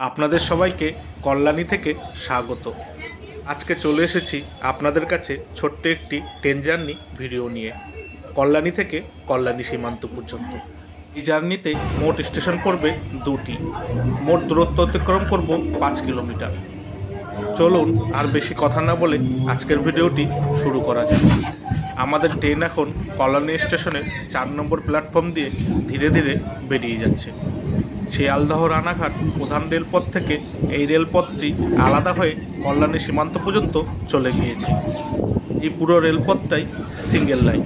আপনাদের সবাইকে কল্যাণী থেকে স্বাগত। আজকে চলে এসেছি আপনাদের কাছে ছোট্ট একটি ট্রেন জার্নি ভিডিও নিয়ে। কল্যাণী থেকে কল্যাণী সীমান্ত পর্যন্ত। এই জার্নিতে মোট স্টেশন পড়বে দুটি। মোট দূরত্ব অতিক্রম করব পাঁচ কিলোমিটার। চলুন আর বেশি কথা না বলে আজকের ভিডিওটি শুরু করা যাক। আমাদের ট্রেন এখন কল্যাণী স্টেশনের চার নম্বর প্ল্যাটফর্ম দিয়ে ধীরে ধীরে বেরিয়ে যাচ্ছে। শিয়ালদহ রানাঘাট প্রধান রেলপথ থেকে এই রেলপথটি আলাদা হয়ে কল্যাণী সীমান্ত পর্যন্ত চলে গিয়েছে। এই পুরো রেলপথটাই সিঙ্গেল লাইন।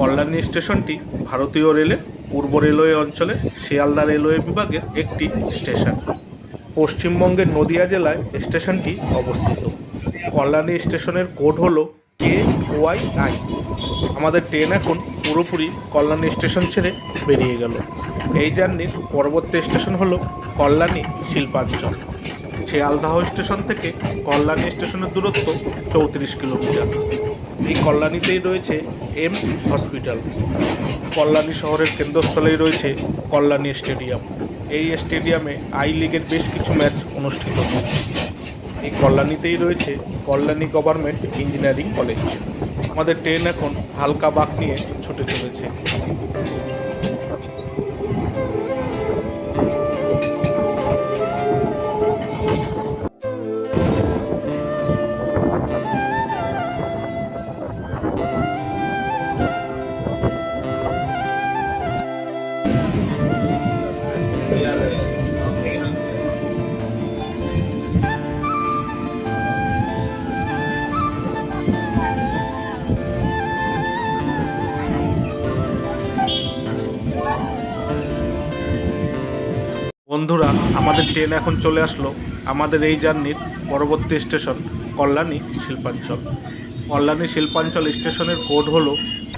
কল্যাণী স্টেশনটি ভারতীয় রেলের পূর্ব রেলওয়ে অঞ্চলে শিয়ালদা রেলওয়ে বিভাগের একটি স্টেশন। পশ্চিমবঙ্গের নদিয়া জেলায় স্টেশনটি অবস্থিত। কল্যাণী স্টেশনের কোড হলো কে ওয়াই আই। আমাদের ট্রেন এখন পুরোপুরি কল্যাণী স্টেশন ছেড়ে বেরিয়ে গেল। এই জার্নির পরবর্তী স্টেশন হলো কল্যাণী শিল্পাঞ্চল। শিয়ালদাহ স্টেশন থেকে কল্যাণী স্টেশনের দূরত্ব চৌত্রিশ কিলোমিটার। এই কল্যাণীতেই রয়েছে এমস হসপিটাল। কল্যাণী শহরের কেন্দ্রস্থলেই রয়েছে কল্যাণী স্টেডিয়াম। এই স্টেডিয়ামে আই লিগের বেশ কিছু ম্যাচ অনুষ্ঠিত হয়েছে। এই কল্যাণীতেই রয়েছে কল্যাণী গভর্নমেন্ট ইঞ্জিনিয়ারিং কলেজ। আমাদের ট্রেন এখন হালকা বাঁক নিয়ে ছুটে চলেছে। বন্ধুরা, আমাদের ট্রেন এখন চলে আসলো। আমাদের এই জার্নির পরবর্তী স্টেশন কল্যাণী শিল্পাঞ্চল। কল্যাণী শিল্পাঞ্চল স্টেশনের কোড হলো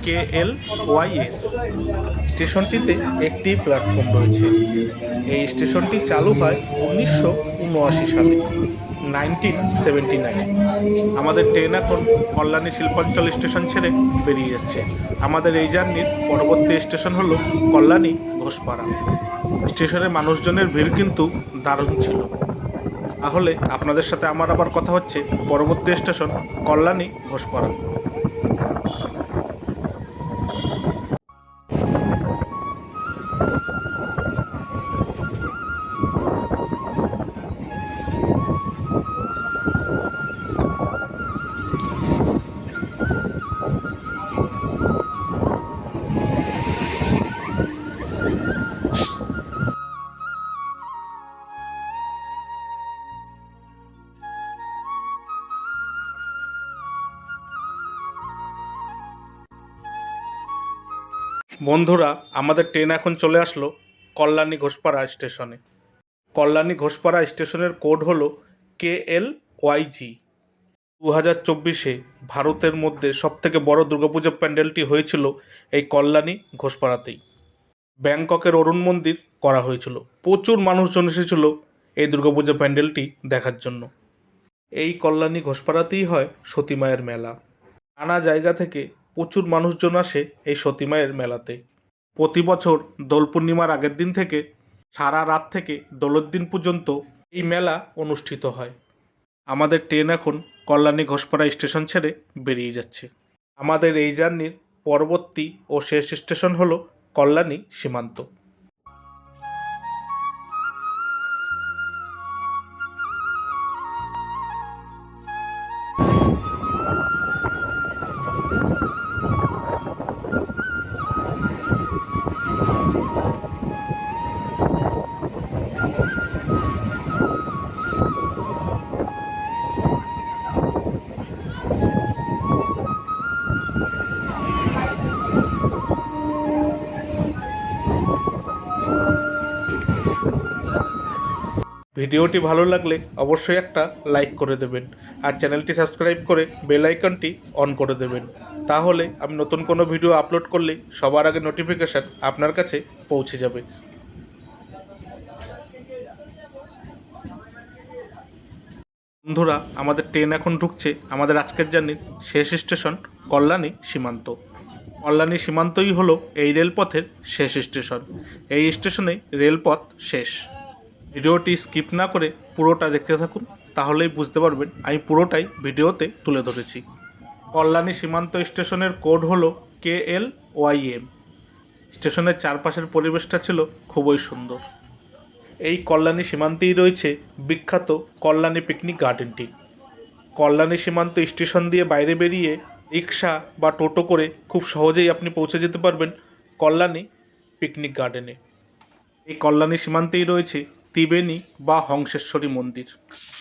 কে এল ওয়াই এস স্টেশনটিতে একটি প্ল্যাটফর্ম রয়েছে। এই স্টেশনটি চালু হয় উনিশশো উনআশি সালে নাইনটিন সেভেন্টি নাইন আমাদের ট্রেন এখন কল্যাণী শিল্পাঞ্চল স্টেশন ছেড়ে বেরিয়ে যাচ্ছে। আমাদের এই জার্নির পরবর্তী স্টেশন হলো কল্যাণী ঘোষপাড়া। স্টেশনে মানুষজনের ভিড় কিন্তু দারুণ ছিল। তাহলে আপনাদের সাথে আমার আবার কথা হচ্ছে পরবর্তী স্টেশন কল্যাণী ঘোষপাড়া। বন্ধুরা, আমাদের ট্রেন এখন চলে আসলো কল্যাণী ঘোষপাড়া স্টেশনে। কল্যাণী ঘোষপাড়া স্টেশনের কোড হলো কে এল ওয়াইজি দু হাজার চব্বিশে ভারতের মধ্যে সবথেকে বড় দুর্গাপুজো প্যান্ডেলটি হয়েছিল এই কল্যাণী ঘোষপাড়াতেই। ব্যাংককের অরুণ মন্দির করা হয়েছিল। প্রচুর মানুষজন এসেছিল এই দুর্গাপুজো প্যান্ডেলটি দেখার জন্য। এই কল্যাণী ঘোষপাড়াতেই হয় সতীমায়ের মেলা। নানা জায়গা থেকে প্রচুর মানুষজন আসে এই সতীমায়ের মেলাতে। প্রতি বছর দোল পূর্ণিমার আগের দিন থেকে সারা রাত থেকে দোলের দিন পর্যন্ত এই মেলা অনুষ্ঠিত হয়। আমাদের ট্রেন এখন কল্যাণী ঘোষপাড়া স্টেশন ছেড়ে বেরিয়ে যাচ্ছে। আমাদের এই জার্নির পরবর্তী ও শেষ স্টেশন হলো কল্যাণী সীমান্ত। ভিডিওটি ভালো লাগলে অবশ্যই একটা লাইক করে দেবেন আর চ্যানেলটি সাবস্ক্রাইব করে বেল আইকনটি অন করে দেবেন। তাহলে আমি নতুন কোনো ভিডিও আপলোড করলে সবার আগে নোটিফিকেশান আপনার কাছে পৌঁছে যাবে। বন্ধুরা, আমাদের ট্রেন এখন ঢুকছে। আমাদের আজকের জার্নির শেষ স্টেশন কল্যাণী সীমান্ত। কল্যাণী সীমান্তই হলো এই রেলপথের শেষ স্টেশন। এই স্টেশনে রেলপথ শেষ। ভিডিওটি স্কিপ না করে পুরোটা দেখতে থাকুন, তাহলেই বুঝতে পারবেন আমি পুরোটাই ভিডিওতে তুলে ধরেছি। কল্যাণী সীমান্ত স্টেশনের কোড হলো কে এল ওয়াইএম স্টেশনের চারপাশের পরিবেশটা ছিল খুবই সুন্দর। এই কল্যাণী সীমান্তেই রয়েছে বিখ্যাত কল্যাণী পিকনিক গার্ডেনটি। কল্যাণী সীমান্ত স্টেশন দিয়ে বাইরে বেরিয়ে রিক্সা বা টোটো করে খুব সহজেই আপনি পৌঁছে যেতে পারবেন কল্যাণী পিকনিক গার্ডেনে। এই কল্যাণী সীমান্তেই রয়েছে ত্রিবেণী বা হংসেশ্বরী মন্দির।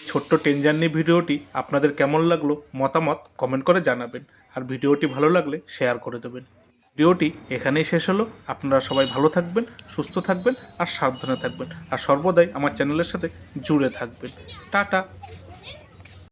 ছোট্ট ট্রেন জার্নি ভিডিওটি আপনাদের কেমন লাগল মতামত কমেন্ট করে জানাবেন। আর ভিডিওটি ভালো লাগলে শেয়ার করে দেবেন। ভিডিওটি এখানেই শেষ হলো। আপনারা সবাই ভালো থাকবেন, সুস্থ থাকবেন আর সাবধানে থাকবেন। আর সর্বদাই আমার চ্যানেলের সাথে জুড়ে থাকবেন। টাটা।